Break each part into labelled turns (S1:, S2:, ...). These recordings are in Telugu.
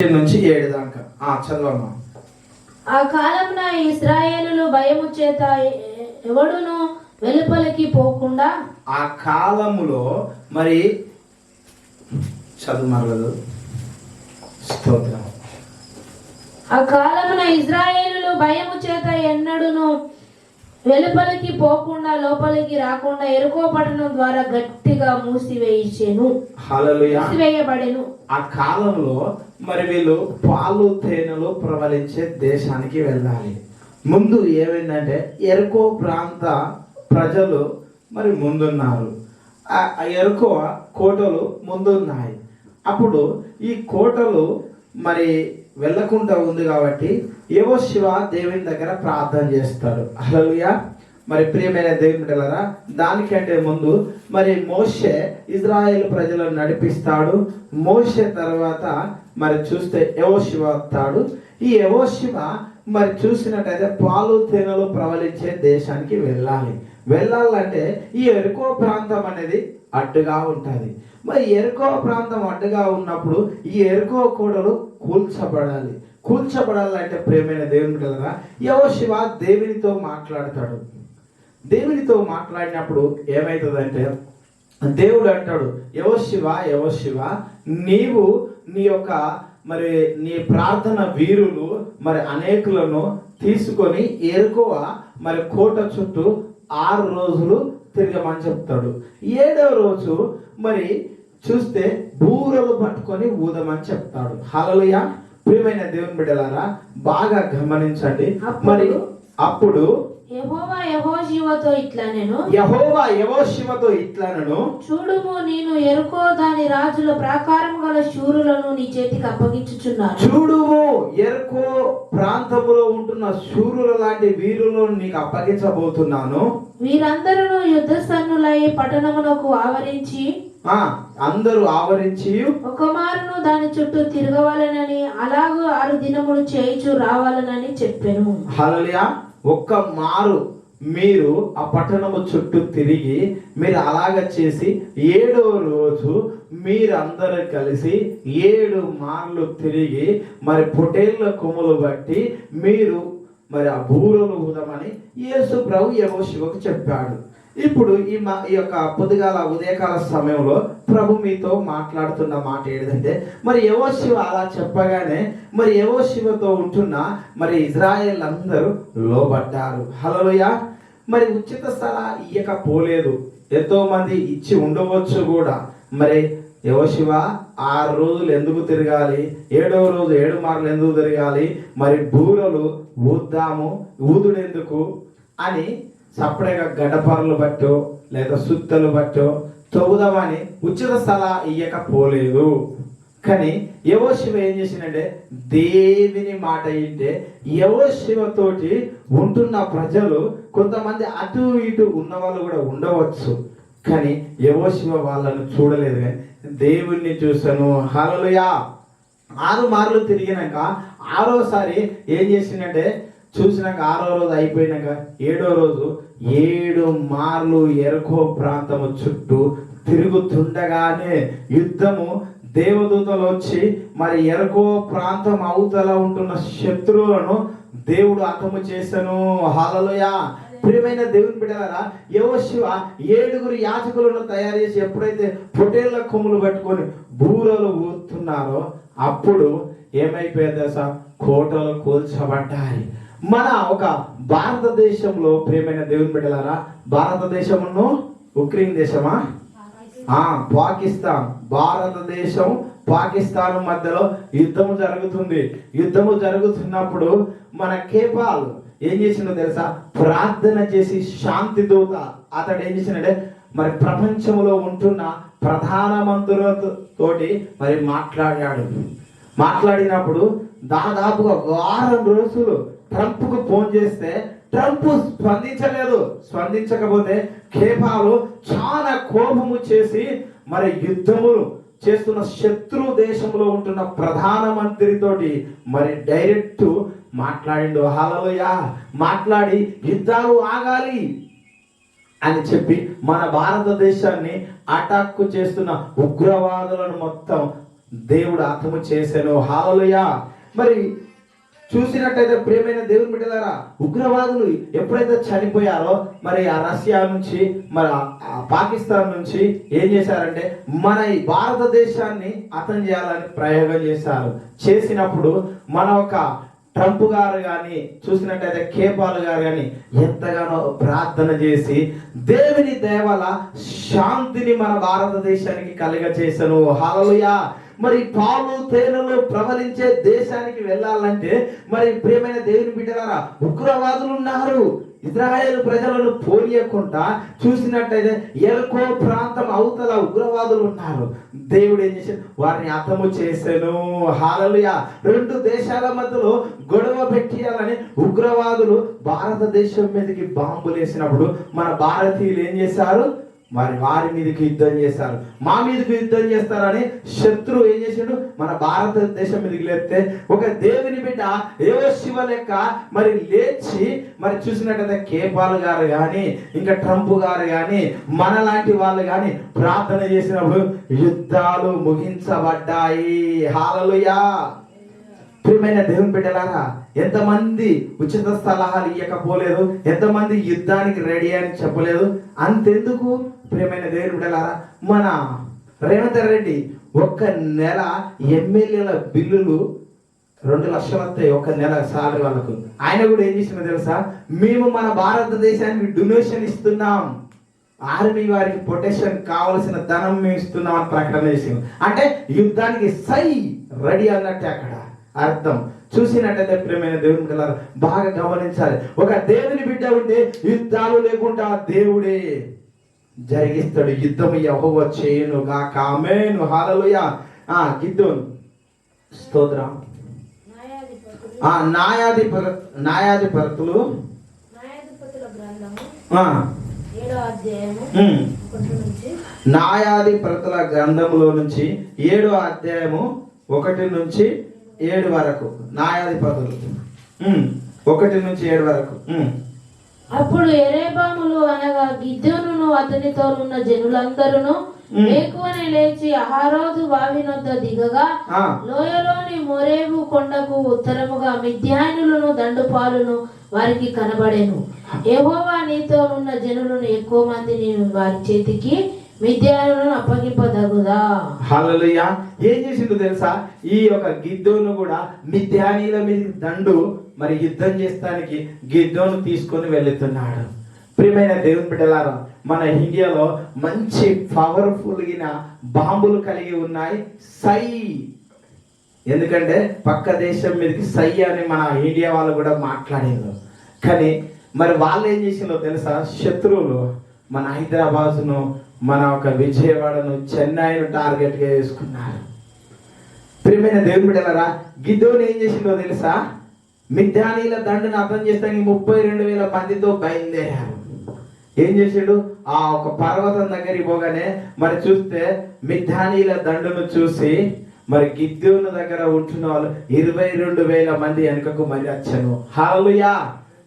S1: నుంచి ఏడు దాకా. ఆ చదవమ్మా.
S2: ఆ కాలమున ఇస్రాయేలులు భయము చేత ఎవడును వెలుపలికి పోకుండా
S1: ఆ కాలములో మరి చదువు స్తోత్రం.
S2: ఆ కాలమున ఇజ్రాయేలులు భయము చేత ఎన్నడును వెలుపలికి పోకుండా లోపలికి రాకుండా ఎరుకో పట్టణం ద్వారా గట్టిగా మూసివేయించెను. మూసివేయబడెను.
S1: ఆ కాలంలో మరి వీళ్ళు పాలు తేనెలు ప్రవలించే దేశానికి వెళ్ళాలి. ముందు ఏమైందంటే ఎరుకో ప్రాంత ప్రజలు మరి ముందున్నారు. ఆ ఎరుకో కోటలు ముందున్నాయి. అప్పుడు ఈ కోటలు మరి వెళ్ళకుండా ఉంది కాబట్టి ఏవో శివ దేవుని దగ్గర ప్రార్థన చేస్తాడు. అలలుయా మరి ప్రియమైన దేవుని బిడ్డలరా దానికంటే ముందు మరి మోషే ఇజ్రాయేల్ ప్రజలను నడిపిస్తాడు. మోషే తర్వాత మరి చూస్తే శివ వస్తాడు. ఈ శివ మరి చూసినట్టయితే పాలు తేనెలు ప్రవలించే దేశానికి వెళ్ళాలి. వెళ్ళాలంటే ఈ ఎరుకో ప్రాంతం అనేది అడ్డుగా ఉంటుంది. మరి ఎరుకో ప్రాంతం అడ్డుగా ఉన్నప్పుడు ఈ ఎరుకో కోడలు కూల్చబడాలి. కూల్చబడాలంటే ప్రేమైన దేవుని బిడ్డలారా శివ దేవునితో మాట్లాడతాడు. దేవునితో మాట్లాడినప్పుడు ఏమవుతుందంటే దేవుడు అంటాడు ఎవో శివ ఎవో శివ నీవు నీ యొక్క మరి నీ ప్రార్థన వీరులు మరి అనేకులను తీసుకొని ఎరుకోవ మరి కోట చుట్టూ ఆరు రోజులు తిరగమని చెప్తాడు. ఏడవ రోజు మరి చూస్తే బూరలు పట్టుకొని ఊదమని చెప్తాడు. హలలుయ ప్రియమైన దేవుని బిడ్డలారా బాగా గమనించండి. మరి అప్పుడు
S2: యెహోవా యెహోషువతో ఇట్లా నేను
S1: యహోవా యవో శివతో ఇట్లనను.
S2: చూడుము నేను ఎరుకో దాని రాజుల ప్రాకారం గల శూరులను నీ చేతికి అప్పగించుచున్నాను.
S1: చూడుము ఎరుకో ప్రాంతములో ఉంటున్న శూరుల లాంటి వీరులను నీకు అప్పగించబోతున్నాను.
S2: వీరందరూ యుద్ధ సన్నులై పట్టణమునకు ఆవరించి
S1: ఆ అందరూ ఆవరించి
S2: ఒక మారును దాని చుట్టూ తిరగవాలనని అలాగూ ఆరు దినములు చేయిచు రావాలనని చెప్పాను.
S1: హలలియా ఒక్క మారు మీరు ఆ పట్టణము చుట్టూ తిరిగి మీరు అలాగ చేసి ఏడో రోజు మీరందరూ కలిసి ఏడు మార్లు తిరిగి మరి పొటేళ్ళ కొమ్ములు బట్టి మీరు మరి ఆ బూరలు ఊదమని యేసు ప్రభు ఏవో శివకు చెప్పాడు. ఇప్పుడు ఈ మా ఈ యొక్క పొద్దుగాల ఉదయకాల సమయంలో ప్రభు మీతో మాట్లాడుతున్న మాట ఏంటంటే మరి ఎవో శివ అలా చెప్పగానే మరి ఎవో శివతో ఉంటున్న మరి ఇజ్రాయెల్ అందరూ లోబడ్డారు. హలోయ మరి ఉచిత స్థల ఇయ్యకపోలేదు. ఎంతో మంది ఇచ్చి ఉండవచ్చు కూడా. మరి ఏవో శివ ఆరు రోజులు ఎందుకు తిరగాలి? ఏడవ రోజు ఏడు మార్లు ఎందుకు తిరగాలి? మరి బూరలు ఊద్దాము ఊదుడెందుకు అని సపరేట్గా గడ్డపరలు బట్టో లేదా సుత్తలు బట్టో తవ్వుదామని ఉచిత స్థల ఇయ్యకపోలేదు. కానీ ఎవో శివ ఏం చేసిందంటే దేవుని మాట ఏంటే ఎవో శివతోటి ఉంటున్న ప్రజలు కొంతమంది అటు ఇటు ఉన్న వాళ్ళు కూడా ఉండవచ్చు. కానీ ఎవో శివ వాళ్ళను చూడలేదు. కానీ దేవుణ్ణి చూశాను. హలలుయా ఆరు మార్లు తిరిగినాక ఆరోసారి ఏం చేసిందంటే చూసినాక ఆరో రోజు అయిపోయినాక ఏడో రోజు ఏడు మార్లు ఎరుకో ప్రాంతము చుట్టూ తిరుగుతుండగానే యుద్ధము దేవదూతలు వచ్చి మరి ఎరుకో ప్రాంతం అవతల ఉంటున్న శత్రువులను దేవుడు అతము చేశాను. హాలలోయా ప్రియమైన దేవుని బిడ్డలారా శివ ఏడుగురు యాచకులను తయారు చేసి ఎప్పుడైతే పొటేళ్ళ కొమ్ములు పట్టుకొని బూరలు ఊతున్నారో అప్పుడు ఏమైపోయింది సార్ కోటలు కూల్చబడ్డాయి. మన ఒక భారతదేశంలో ప్రియమైన దేవుని బిడ్డలారా భారతదేశమును ఉక్రెయిన్ దేశమా? ఆ పాకిస్తాన్. భారతదేశం పాకిస్తాన్ మధ్యలో యుద్ధము జరుగుతుంది. యుద్ధము జరుగుతున్నప్పుడు మన కేపాల్ ఏం చేసిందో తెలుసా? ప్రార్థన చేసి శాంతి దూత అతడు ఏం చేసినాడే మరి ప్రపంచంలో ఉంటున్న ప్రధానమంత్రులతో తోటి మరి మాట్లాడాడు. మాట్లాడినప్పుడు దాదాపుగా వారం రోజులు ట్రంప్కు ఫోన్ చేస్తే ట్రంప్ స్పందించలేదు. స్పందించకపోతే కేఫాలు చాలా కోపము చేసి మరి యుద్ధములు చేస్తున్న శత్రు దేశంలో ఉంటున్న ప్రధానమంత్రితోటి మరి డైరెక్ట్ మాట్లాడిండు. హలలోయ మాట్లాడి యుద్ధాలు ఆగాలి అని చెప్పి మన భారతదేశాన్ని అటాక్ చేస్తున్న ఉగ్రవాదులను మొత్తం దేవుడు అర్థము చేశాను హాలలుయా మరి చూసినట్టయితే ప్రియమైన దేవుని బిడ్డలారా ఉగ్రవాదులు ఎప్పుడైతే చనిపోయారో మరి ఆ రష్యా నుంచి మరి పాకిస్తాన్ నుంచి ఏం చేశారంటే మన ఈ భారతదేశాన్ని అతం చేయాలని ప్రయోగం చేశారు. చేసినప్పుడు మన ఒక ట్రంప్ గారు కానీ చూసినట్టయితే కేపాల్ గారు కానీ ఎంతగానో ప్రార్థన చేసి దేవుని దేవల శాంతిని మన భారతదేశానికి కలుగ చేశాను హలలుయా మరి పాలు తేనెలు ప్రవలించే దేశానికి వెళ్ళాలంటే మరి ప్రియమైన దేవుని బిడ్డలారా ఉగ్రవాదులు ఉన్నారు. ఇజ్రాయేల్ ప్రజలను పోనీయకుండా చూసినట్టయితే ఎల్కో ప్రాంతం అవతల ఉగ్రవాదులు ఉన్నారు. దేవుడు ఏం చేశాడు? వారిని అర్థము చేశాను. హాలలుయ. రెండు దేశాల మధ్యలో గొడవ పెట్టియాలని ఉగ్రవాదులు భారతదేశం మీదకి బాంబులు వేసినప్పుడు మన భారతీయులు ఏం చేశారు? మరి వారి మీదకి యుద్ధం చేస్తారు. మా మీదకి యుద్ధం చేస్తారని శత్రువు ఏం చేశాడు మన భారతదేశం మీదకి లేపితే ఒక దేవుని బిడ్డ ఏవో శివ లెక్క మరి లేచి మరి చూసినట్టయితే కేపాల్ గారు కానీ ఇంకా ట్రంప్ గారు కానీ మన లాంటి వాళ్ళు కానీ ప్రార్థన చేసినప్పుడు యుద్ధాలు ముగించబడ్డాయి. హాలలుయా. ప్రియమైన దేవుని బిడ్డలారా ఎంతమంది ఉచిత సలహాలు ఇవ్వకపోలేదు ఎంతమంది యుద్ధానికి రెడీ అని చెప్పలేదు? అంతెందుకు? ప్రియమైన దేవుడు బిడ్డలారా మన రేవంత్ రెడ్డి ఒక్క నెల ఎమ్మెల్యేల బిల్లులు రెండు లక్షలు వస్తాయి ఒక నెల సాలరీ వాళ్ళకు. ఆయన కూడా ఏం చేసిన తెలుసా? మేము మన భారతదేశానికి డొనేషన్ ఇస్తున్నాం. ఆర్మీ వారికి ప్రొటెక్షన్ కావలసిన ధనం మేము ఇస్తున్నాం అని ప్రకటన చేసింది అంటే యుద్ధానికి సై రెడీ అన్నట్టే అక్కడ. అర్థం. చూసినట్టయితే ప్రియమైన దేవుని బిడ్డలారా బాగా గమనించాలి. ఒక దేవుని బిడ్డ ఉంటే యుద్ధాలు లేకుండా దేవుడే జరిగిస్తాడు. యుద్ధం యహోవ చేయను గాక ఆమేను. హల్లెలూయా. ఆ గిద్దోను. స్తోత్రం. ఆ.
S2: ఒకటి నుంచి.
S1: న్యాయాధిపతుల గ్రంథములో నుంచి ఏడో అధ్యాయము ఒకటి నుంచి ఏడు వరకు న్యాయాధిపతులు. ఒకటి నుంచి ఏడు వరకు.
S2: అప్పుడు ఎరేబాములు అనగా గిద్దోనును అతనితో ఉన్న జనులందరూ
S1: మ్.
S2: వేకువనే లేచి అహారోజు బావి నొద్ద దిగగా లోయలోని మొరేబు కొండకు ఉత్తరముగా మిథ్యానులను దండుపాలును వారికి కనబడెను. యెహోవా నీతో ఉన్న జనులను ఎక్కువ మంది నేను వారి చేతికి మిథ్యానులను అప్పగింపదగుదా?
S1: హల్లెలూయా ఏం చేసిండు తెలుసా? ఈ యొక్క గిద్దోను కూడా మిద్యానీల మీద దండు మరి యుద్ధం చేస్తానికి గిద్దోను తీసుకొని వెళుతున్నాడు ప్రియమైన దేవుని బిడ్డలారా మన ఇండియాలో మంచి పవర్ఫుల్ గిన బాంబులు కలిగి ఉన్నాయి. సై. ఎందుకంటే పక్క దేశం మీదకి సై అని మన ఇండియా వాళ్ళు కూడా మాట్లాడేది కానీ మరి వాళ్ళు ఏం చేసిందో తెలుసా? శత్రువులు మన హైదరాబాద్ను మన ఒక విజయవాడను చెన్నైను టార్గెట్గా వేసుకున్నారు ప్రియమైన దేవుని బిడ్డలారా గిద్దోని ఏం చేసిందో తెలుసా? మిద్యానీల దండును అర్థం చేస్తానికి ముప్పై రెండు వేల మందితో బయలుదేరారు. ఏం చేసాడు? ఆ ఒక పర్వతం దగ్గరికి పోగానే మరి చూస్తే మిథ్యానీల దండును చూసి మరి గిద్దోని దగ్గర ఉంటున్న వాళ్ళు ఇరవై రెండు వేల మంది వెనుకకు మరి వచ్చాను హాలుయా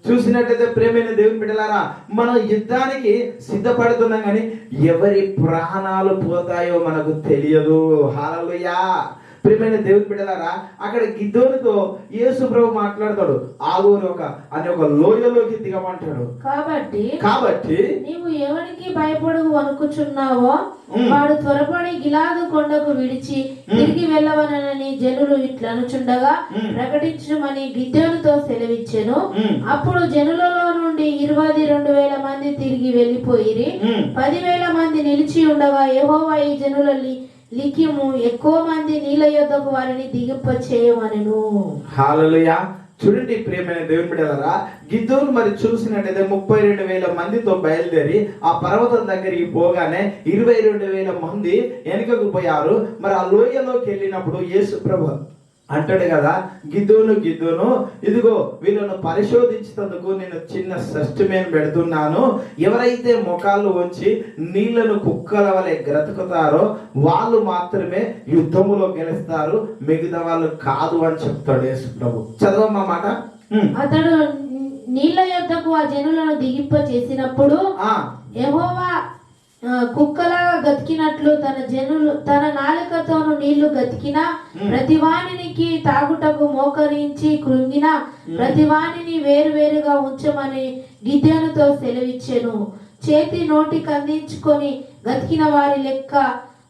S1: చూసినట్టయితే ప్రేమైన దేవుని బిడ్డలారా మనం యుద్ధానికి సిద్ధపడుతున్నాం కానీ ఎవరి ప్రాణాలు పోతాయో మనకు తెలియదు. హాలలుయా ప్రియమైన దేవుని బిడ్డలారా అక్కడ గిద్దోనితో యేసు ప్రభు మాట్లాడతాడు ఆగోని ఒక అని ఒక లోయలోకి దిగమంటాడు
S2: కాబట్టి
S1: కాబట్టి
S2: నీవు ఎవరికి భయపడు వణుకుచున్నావో
S1: మ్.
S2: వాడు త్వరపడి గిలాదు కొండకు విడిచి తిరిగి వెళ్ళవనని జనులు ఇట్లనుచుండగా. ప్రకటించమని గిద్దెనుతో సెలవిచ్చెను. అప్పుడు జనులలో నుండి ఇరవై రెండు వేల మంది తిరిగి వెళ్ళిపోయిరి. పదివేల మంది నిలిచి ఉండగా యెహోవా ఈ జనుల లి- లిఖిము ఎక్కువ మంది నీళ్ళ యొద్దకు వారిని దిగింప చేయమనను
S1: హాలలుయా. చూడండి ప్రియమైన దేవుని బిడ్డలరా గిద్దూరు మరి చూసినట్టయితే ముప్పై రెండు వేల మందితో బయలుదేరి ఆ పర్వతం దగ్గరికి పోగానే ఇరవై రెండు వేల మంది వెనుకకు పోయారు. మరి ఆ లోయలోకి వెళ్ళినప్పుడు యేసు ప్రభు అంటాడు కదా గిద్దోను గిద్దోను ఇదిగో వీళ్ళను పరిశోధించినందుకు నేను చిన్న సస్టమేన్ పెడుతున్నాను. ఎవరైతే ముఖాలు ఉంచి నీళ్ళను కుక్కల వలె గ్రతుకుతారో వాళ్ళు మాత్రమే యుద్ధములో గెలుస్తారు. మిగతా వాళ్ళు కాదు అని చెప్తాడు యేసు ప్రభు చదవమ్మా మాట.
S2: అతడు నీళ్ళ యొద్దకు ఆ జనులను దిగింప చేసినప్పుడు
S1: ఆ,
S2: యెహోవా కుక్కలాగా గతికినట్లు తన జనులు తన నాలుకతోను నీళ్ళు గతికిన ప్రతివానికి తాగుటకు మోకరించి కృంగిన ప్రతివానిని వేరువేరుగా ఉంచమని గిద్యోనుతో సెలవిచ్చెను. చేతి నోటికి అందించుకొని గతికిన వారి లెక్క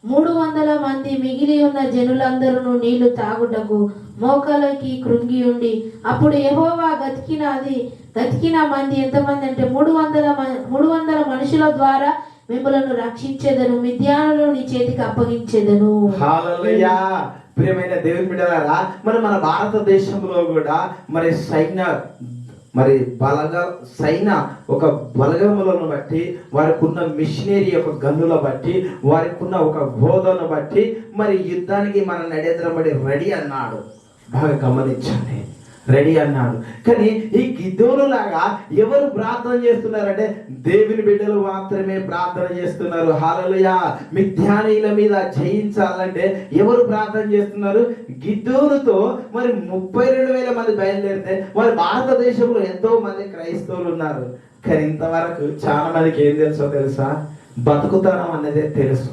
S2: మూడు వందల మంది మిగిలి ఉన్న జనులందరూ నీళ్ళు తాగుటకు మోకలకి కృంగి ఉండి అప్పుడు యెహోవా గతికినది గతికిన మంది ఎంతమంది అంటే మూడు వందల మూడు వందల మనుషుల ద్వారా మిమ్మలను రక్షించేదను మిద్యానులు నీ చేతికి అప్పగించేదను.
S1: హల్లెలూయా ప్రియమైన దేవుని బిడ్డలారా మరి మన భారతదేశంలో కూడా మరి సైన్య మరి బలగ సైన ఒక బలగములను బట్టి వారికి ఉన్న మిషనరీ యొక్క గన్నుల బట్టి వారికి ఉన్న ఒక బోధను బట్టి మరి యుద్ధానికి మన నడేంద్రబడి రెడీ అన్నాడు. బాగా గమనించండి. రెడీ అన్నాడు. కానీ ఈ గిద్దోను లాగా ఎవరు ప్రార్థన చేస్తున్నారంటే దేవుని బిడ్డలు మాత్రమే ప్రార్థన చేస్తున్నారు. హాలలుయా మిథ్యానీల మీద జయించాలంటే ఎవరు ప్రార్థన చేస్తున్నారు? గిద్దోనుతో మరి ముప్పై రెండు వేల మంది బయలుదేరితే మరి భారతదేశంలో ఎంతో మంది క్రైస్తవులు ఉన్నారు. కానీ ఇంతవరకు చాలా మందికి ఏం తెలుసో తెలుసా? బతుకుతనం అనేదే తెలుసు.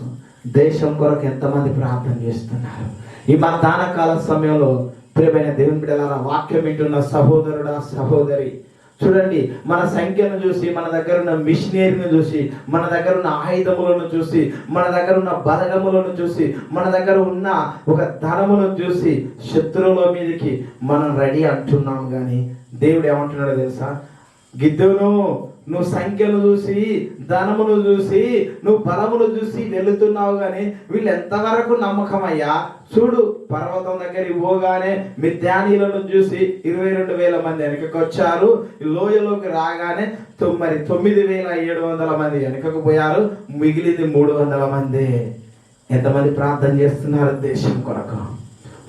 S1: దేశం కొరకు ఎంతమంది ప్రార్థన చేస్తున్నారు? ఈ మన దానకాల సమయంలో ప్రియమైన దేవుని బిడ్డలారా వాక్యం వింటున్న సహోదరుడా సహోదరి. చూడండి మన సంఖ్యను చూసి మన దగ్గర ఉన్న మిషనరీని చూసి మన దగ్గర ఉన్న ఆయుధములను చూసి మన దగ్గర ఉన్న బలగములను చూసి మన దగ్గర ఉన్న ఒక ధనములను చూసి శత్రువుల మీదకి మనం రెడీ అంటున్నాం కానీ దేవుడు ఏమంటున్నాడో తెలుసా? గిద్దెను నువ్వు సంఖ్యను చూసి ధనమును చూసి నువ్వు బలమును చూసి వెళుతున్నావు కానీ వీళ్ళు ఎంతవరకు నమ్మకమయ్యా చూడు పర్వతం దగ్గరికి పోగానే మిథ్యానీలను చూసి ఇరవై రెండు వేల మంది వెనకకు వచ్చారు. లోయలోకి రాగానే మరి తొమ్మిది వేల ఏడు వందల మంది వెనకకు పోయారు. మిగిలింది మూడు వందల మంది. ఎంతమంది ప్రార్థన చేస్తున్నారు దేశం కొరకు?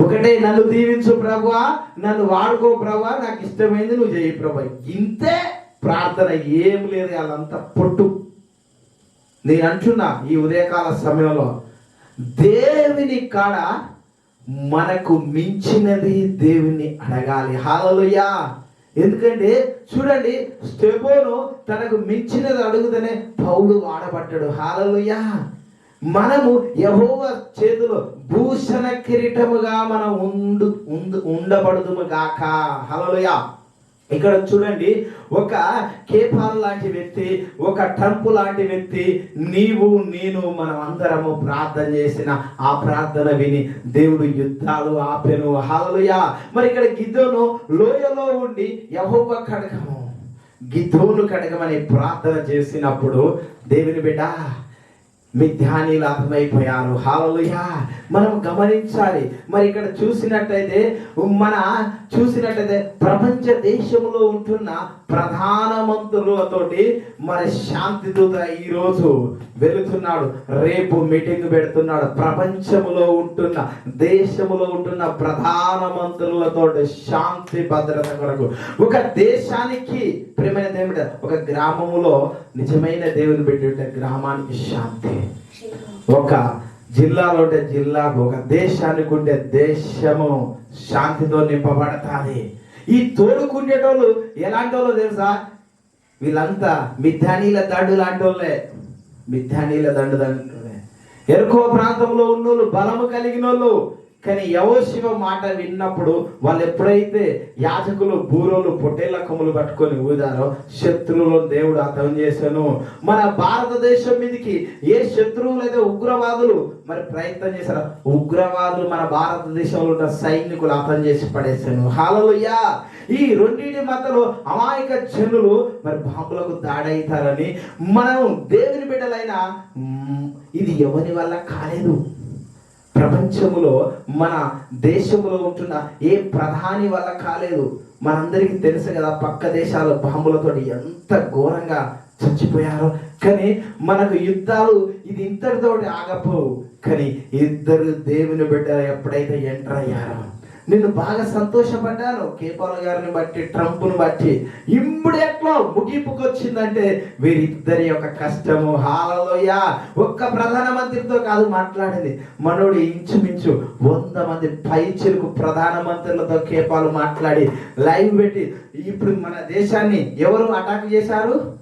S1: ఒకటే నన్ను దీవించు ప్రభువా నన్ను వాడుకో ప్రభువా నాకు ఇష్టమైంది నువ్వు చేయి ప్రభు ఇంతే. ప్రార్థన ఏం లేదు వాళ్ళంతా పొట్టు. నేను అంటున్నా ఈ ఉదయకాల సమయంలో దేవుని కాడ మనకు మించినది దేవుని అడగాలి. హాలలుయా ఎందుకంటే చూడండి స్టెబోను తనకు మించినది అడుగుతనే పౌలు వాడబడ్డాడు. హాలలుయా మనము యహోవ చేతిలో భూషణ కిరీటముగా మనం ఉండు ఉండు ఉండబడుదుము గాక. హలలుయా ఇక్కడ చూడండి ఒక కేపాల్ లాంటి వ్యక్తి ఒక ట్రంప్ లాంటి వ్యక్తి నీవు నేను మనం అందరము ప్రార్థన చేసిన ఆ ప్రార్థన విని దేవుడు యుద్ధాలు ఆపెను. హల్లెలూయా. మరి ఇక్కడ గిద్దోను లోయలో ఉండి యహోవ కడగము. గిద్దోను కడగమని ప్రార్థన చేసినప్పుడు దేవుని బిడ్డ మిథ్యానీలు అర్థమైపోయారు హాలలుయా మనం గమనించాలి. మరి ఇక్కడ చూసినట్టయితే మన చూసినట్టయితే ప్రపంచ దేశంలో ఉంటున్న ప్రధానమంత్రులతోటి మన శాంతి దూత ఈరోజు వెళుతున్నాడు. రేపు మీటింగ్ పెడుతున్నాడు. ప్రపంచములో ఉంటున్న దేశములో ఉంటున్న ప్రధాన మంత్రులతోటి శాంతి భద్రత కొరకు. ఒక దేశానికి ప్రేమైన దేవుడు ఒక గ్రామములో నిజమైన దేవుని పెట్టి గ్రామానికి శాంతి. ఒక జిల్లాలో ఉంటే జిల్లాకు ఒక దేశానికి ఉంటే దేశము శాంతితో నింపబడతాది. ఈ తోడుకుండేటోళ్ళు ఎలాంటి వాళ్ళు తెలుసా? వీళ్ళంతా మిథ్యానీల దండు లాంటి వాళ్ళే మిథ్యానీల దండు దండే ఎరుకో ప్రాంతంలో ఉన్నోళ్ళు బలము కలిగిన వాళ్ళు కానీ యవశివ మాట విన్నప్పుడు వాళ్ళు ఎప్పుడైతే యాజకులు బూరోలు పొట్టేళ్ళ పట్టుకొని ఊదారో శత్రువులను దేవుడు అర్థం చేశాను. మన భారతదేశం మీదకి ఏ శత్రువులు అయితే ఉగ్రవాదులు మరి ప్రయత్నం చేశారో ఉగ్రవాదులు మన భారతదేశంలో ఉన్న సైనికులు అర్థం చేసి పడేశాను. హాలలుయ్యా ఈ రెండింటి మధ్యలో అమాయక జనులు మరి బాంబులకు దాడైతారని మనం దేవుని బిడ్డలైన ఇది ఎవరి వల్ల కాలేదు? ప్రపంచములో మన దేశంలో ఉంటున్న ఏ ప్రధాని వల్ల కాలేదు. మనందరికీ తెలుసు కదా పక్క దేశాల బాంబులతో ఎంత ఘోరంగా చచ్చిపోయారో. కానీ మనకు యుద్ధాలు ఇది ఇంతటితోటి ఆగపోవు. కానీ ఇద్దరు దేవుని బిడ్డలు ఎప్పుడైతే ఎంటర్ అయ్యారో నేను బాగా సంతోషపడ్డాను. కేపాల గారిని బట్టి ట్రంప్ను బట్టి. ఇమ్మడెట్లో ముగింపుకు వచ్చిందంటే వీరిద్దరి యొక్క కష్టము. హాలలోయ. ఒక్క ప్రధానమంత్రితో కాదు మాట్లాడింది. మనోడు ఇంచుమించు వంద మంది పైచిలకు ప్రధానమంత్రులతో కేపాలు మాట్లాడి లైవ్ పెట్టి ఇప్పుడు మన దేశాన్ని ఎవరు అటాక్ చేశారు?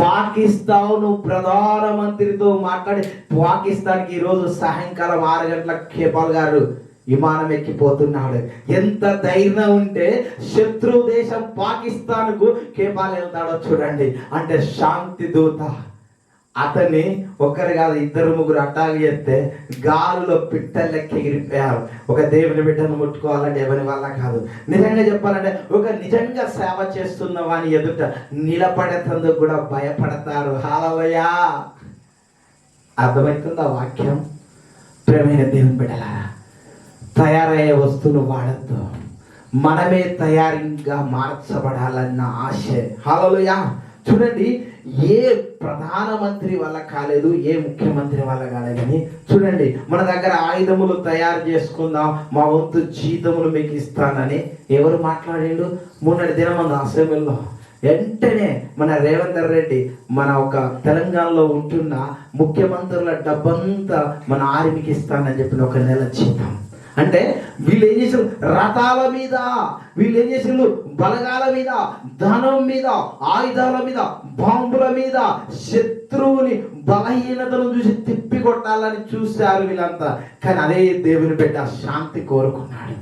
S1: పాకిస్తాన్ ప్రధానమంత్రితో మాట్లాడి పాకిస్తాన్కి ఈరోజు సాయంకాలం ఆరు గంటల కేపాల్ గారు విమానం ఎక్కిపోతున్నాడు ఎంత ధైర్యం ఉంటే శత్రు దేశం పాకిస్తాన్కు కేపాల్ వెళ్తాడో చూడండి. అంటే శాంతి దూత. అతన్ని ఒకరు కాదు ఇద్దరు ముగ్గురు అట్టాలు చేస్తే గాలిలో పిట్టలెక్కి ఎగిరిపోయారు ఒక దేవుని బిడ్డను ముట్టుకోవాలంటే ఎవరి వల్ల కాదు. నిజంగా చెప్పాలంటే ఒక నిజంగా సేవ చేస్తున్న వాని ఎదుట నిలబడేందుకు కూడా భయపడతారు. హాలవయ్యా అర్థమవుతుందా వాక్యం? ప్రేమైన దేవుని బిడ్డలారా తయారయ్యే వస్తువులు వాడద్దు. మనమే తయారీగా మార్చబడాలన్న ఆశ. హలోయా చూడండి ఏ ప్రధానమంత్రి వల్ల కాలేదు ఏ ముఖ్యమంత్రి వల్ల కాలేదని చూడండి మన దగ్గర ఆయుధములు తయారు చేసుకుందాం మా వంతు జీతములు మీకు ఇస్తానని ఎవరు మాట్లాడిండు? మొన్నటి దినం మన అసెంబ్లీలో వెంటనే మన రేవంతర్ రెడ్డి మన ఒక తెలంగాణలో ఉంటున్న ముఖ్యమంత్రుల డబ్బంతా మన ఆర్మీకి ఇస్తానని చెప్పిన ఒక నెల జీతం. అంటే వీళ్ళు ఏం చేసారు రథాల మీద వీళ్ళు ఏం చేసారు బలగాల మీద ధనం మీద ఆయుధాల మీద బాంబుల మీద శత్రువుని బలహీనతను చూసి తిప్పి కొట్టాలని చూశారు వీళ్ళంతా. కానీ అదే దేవుని బిడ్డ శాంతి కోరుకున్నాడు.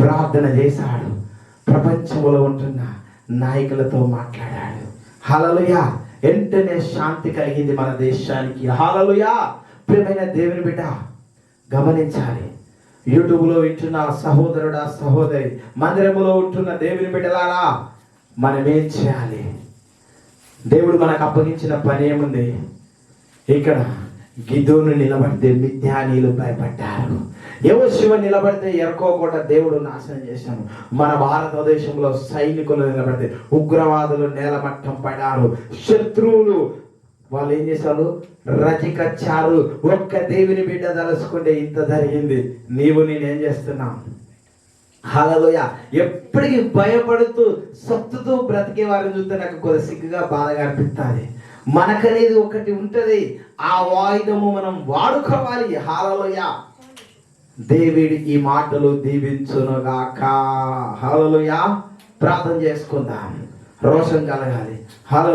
S1: ప్రార్థన చేశాడు. ప్రపంచంలో ఉంటున్న నాయకులతో మాట్లాడాడు. హలలుయా వెంటనే శాంతి కలిగింది మన దేశానికి. హలలుయా ప్రియమైన దేవుని బిడ్డ గమనించాలి. యూట్యూబ్లో వింటున్న సహోదరుడా సహోదరి మందిరములో ఉంటున్న దేవుని బిడ్డలారా మనం ఏం చేయాలి? దేవుడు మనకు అప్పగించిన పని ఏముంది? ఇక్కడ గిదోను నిలబడితే మిథ్యానీలు భయపడ్డారు. ఏవో శివ నిలబడితే ఎరకోకుండా దేవుడు నాశనం చేశాను మన భారతదేశంలో సైనికులు నిలబడితే ఉగ్రవాదులు నేలమట్టం పడ్డారు శత్రువులు వాళ్ళు ఏం చేశారు? రచికచ్చారు. ఒక్క దేవుని బిడ్డ తలుసుకుంటే ఇంత జరిగింది. నీవు నేనేం చేస్తున్నా? హలలోయ ఎప్పటికీ భయపడుతూ సత్తుతూ బ్రతికే వారిని చూస్తే నాకు కొద్ది సిగ్గుగా బాధగా అనిపిస్తుంది. మనకనేది ఒకటి ఉంటుంది. ఆ వాయిదము మనం వాడుకోవాలి. హాలలోయ దేవుడి ఈ మాటలు దీవించునుగాక. హలలోయ ప్రార్థన చేసుకుందాం. రోషం కలగాలి.